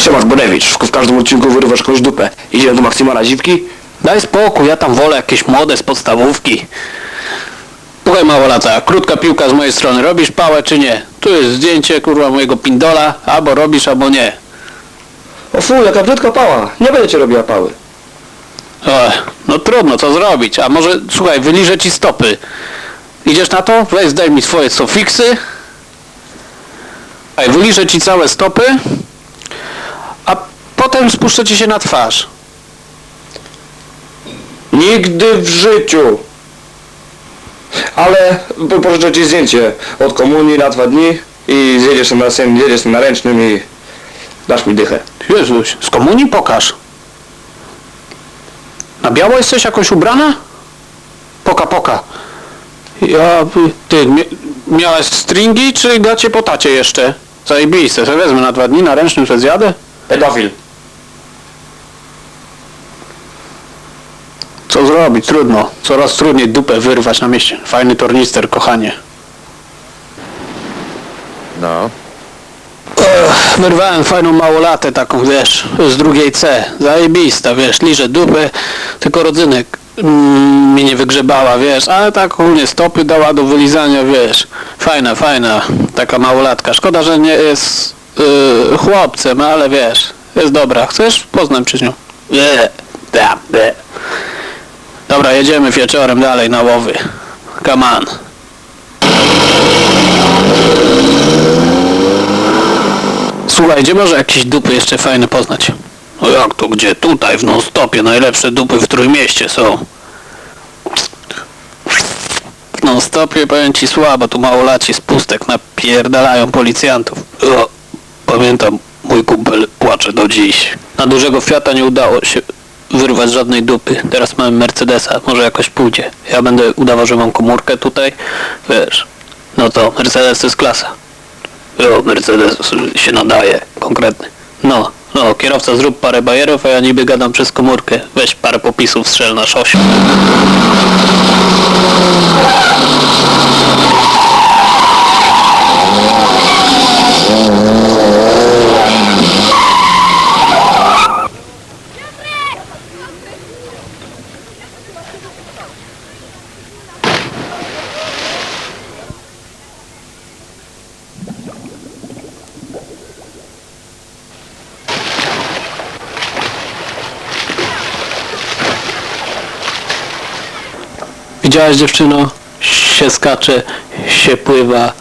Siema Zborewicz, w każdym odcinku wyrywasz jakąś dupę. Idziemy do Maksymala Dziwki? Daj spokój, ja tam wolę jakieś młode z podstawówki. Słuchaj małolata, krótka piłka z mojej strony, robisz pałę czy nie? Tu jest zdjęcie kurwa mojego pindola, albo robisz, albo nie. O fu, jaka brzydka pała. Nie będę cię robiła pały. Ech, no trudno, co zrobić? A może, słuchaj, wyliżę ci stopy. Idziesz na to? Weź zdaj mi swoje sofiksy. Ej, wyliżę ci całe stopy. Potem spuszczę ci się na twarz. Nigdy w życiu. Ale po- pożyczę ci zdjęcie od komunii na dwa dni i zjedziesz na, jedziesz na ręcznym i dasz mi dychę. Jezuś, z komunii pokaż. Na biało jesteś jakoś ubrana? Poka, poka. Ja, ty, mia, miałeś stringi, czy gacie po tacie jeszcze? Zajebiste, sobie wezmę na dwa dni, na ręcznym sobie zjadę. Pedofil. Zrobić? Trudno. Coraz trudniej dupę wyrwać na mieście. Fajny tornister, kochanie. No. Ech, wyrwałem fajną małolatę taką, wiesz, z drugiej C. Zajebista, wiesz, liżę dupę, tylko rodzynek mm, mi nie wygrzebała, wiesz, ale tak ogólnie stopy dała do wylizania, wiesz. Fajna, fajna, taka małolatka. Szkoda, że nie jest yy, chłopcem, ale wiesz, jest dobra. Chcesz? Poznam z nią. Da, be. Dobra, jedziemy wieczorem dalej na łowy. Come on. Słuchaj, gdzie może jakieś dupy jeszcze fajne poznać? No jak to gdzie? Tutaj w non-stopie najlepsze dupy w Trójmieście są. W non-stopie powiem ci słabo, tu małolaci z pustek napierdalają policjantów. O, pamiętam, mój kumpel płacze do dziś. Na dużego Fiata nie udało się wyrwać żadnej dupy. Teraz mamy Mercedesa, może jakoś pójdzie. Ja będę udawał, że mam komórkę tutaj, wiesz. No to Mercedes to jest klasa. Jo, Mercedes się nadaje, konkretny. No, no, kierowca zrób parę bajerów, a ja niby gadam przez komórkę. Weź parę popisów, strzel na szosie. Widziałaś dziewczyno? Się skacze, się pływa.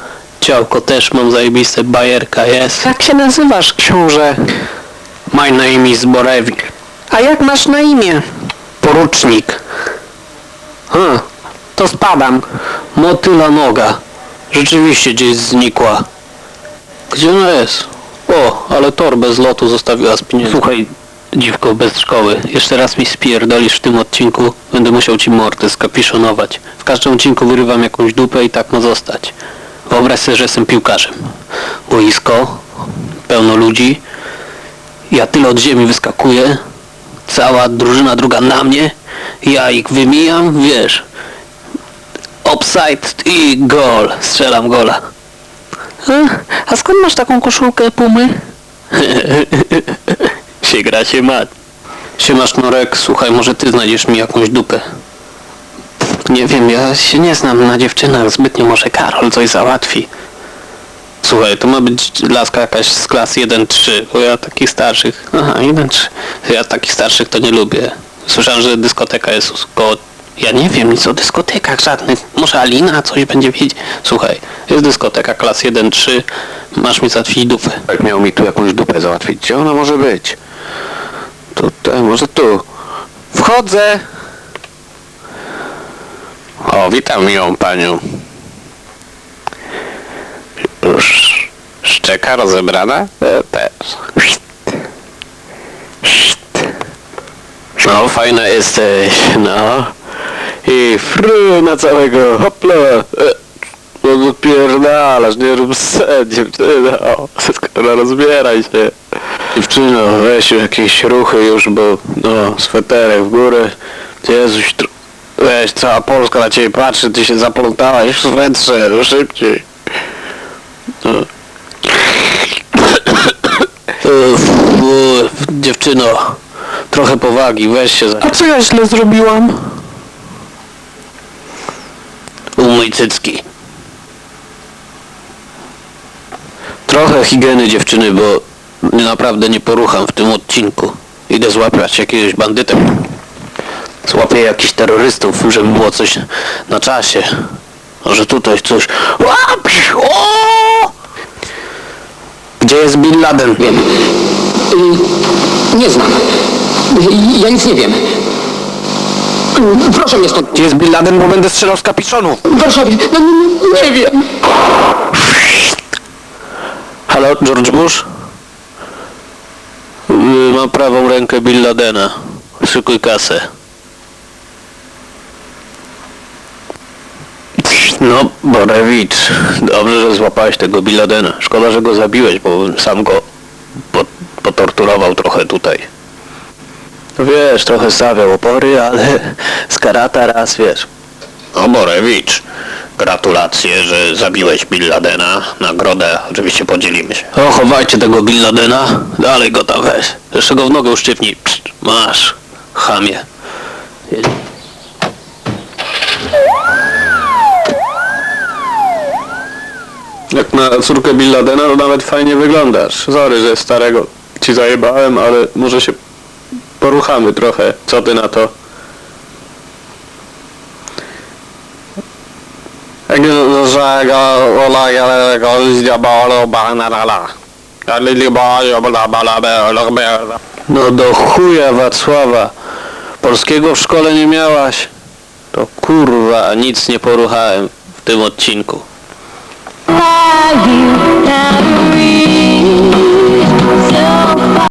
Ciałko też mam zajebiste, bajerka jest. Jak się nazywasz, książę? My name is Borewil. A jak masz na imię? Porucznik. Ha, to spadam. Motyla noga. Rzeczywiście gdzieś znikła. Gdzie ona jest? O, ale torbę z lotu zostawiła z pieniędzmi. Słuchaj, dziwko bez szkoły, jeszcze raz mi spierdolisz w tym odcinku, będę musiał ci mordę skapiszonować. W każdym odcinku wyrywam jakąś dupę i tak ma zostać. Wyobraź sobie, że jestem piłkarzem. Boisko, pełno ludzi, ja tyle od ziemi wyskakuję, cała drużyna druga na mnie, ja ich wymijam, wiesz, offside i gol, strzelam gola. A, a skąd masz taką koszulkę Pumy? się gra się ma. Siemasz Norek, słuchaj, może ty znajdziesz mi jakąś dupę. Nie wiem, ja się nie znam na dziewczynach zbytnio, może Karol coś załatwi. Słuchaj, to ma być laska jakaś z klas 1-3, bo ja takich starszych... Aha, 1-3. Ja takich starszych to nie lubię. Słyszałem, że dyskoteka jest koło... Ja nie wiem nic o dyskotekach żadnych. Może Alina coś będzie wiedzieć. Słuchaj, jest dyskoteka klas 1-3, masz mi załatwić dupę. Jak miał mi tu jakąś dupę załatwić, gdzie ona może być? Tutaj, może tu. Wchodzę! O, witam miłą panią. Już szczeka rozebrana? E, też. No, fajna jesteś, no. I fru na całego, hopla. E, No pierdalasz, nie rób sen, dziewczyno. No, rozbieraj się. Dziewczyno, weź jakieś ruchy już, bo no, sweterek w górę. Jezuś, tr- weź, cała Polska na ciebie patrzy, ty się zaplątałaś w swetrze, no szybciej. No. Dziewczyno. Trochę powagi, weź się za... A co ja źle zrobiłam? Umyj cycki. Trochę higieny dziewczyny, bo naprawdę nie porucham w tym odcinku. Idę złapać jakiegoś bandytę. Złapię jakichś terrorystów, żeby było coś na czasie. Może tutaj coś... O! Gdzie jest Bin Laden? Wiem. Y, nie znam. Y, ja nic nie wiem. Y, proszę mnie stąd. Gdzie jest Bin Laden, bo będę strzelał z kapiszonu. W Warszawie. No, nie, nie wiem. Halo, George Bush? Yy, Mam prawą rękę Bin Ladena. Szykuj kasę. No, Borewicz, dobrze, że złapałeś tego Bin Ladena. Szkoda, że go zabiłeś, bo sam go po, potorturował trochę tutaj. Wiesz, trochę stawiał opory, ale z karata raz, wiesz. O, Borewicz, gratulacje, że zabiłeś Bin Ladena. Nagrodę oczywiście podzielimy się. O, chowajcie tego Bin Ladena. Dalej go tam weź. Jeszcze go w nogę uszczypnij. Psst, masz, chamie. Jak na córkę Bin Ladena, to nawet fajnie wyglądasz. Sorry, że starego ci zajebałem, ale może się poruchamy trochę. Co ty na to? No do chuja Wacława. Polskiego w szkole nie miałaś. To kurwa, nic nie poruchałem w tym odcinku.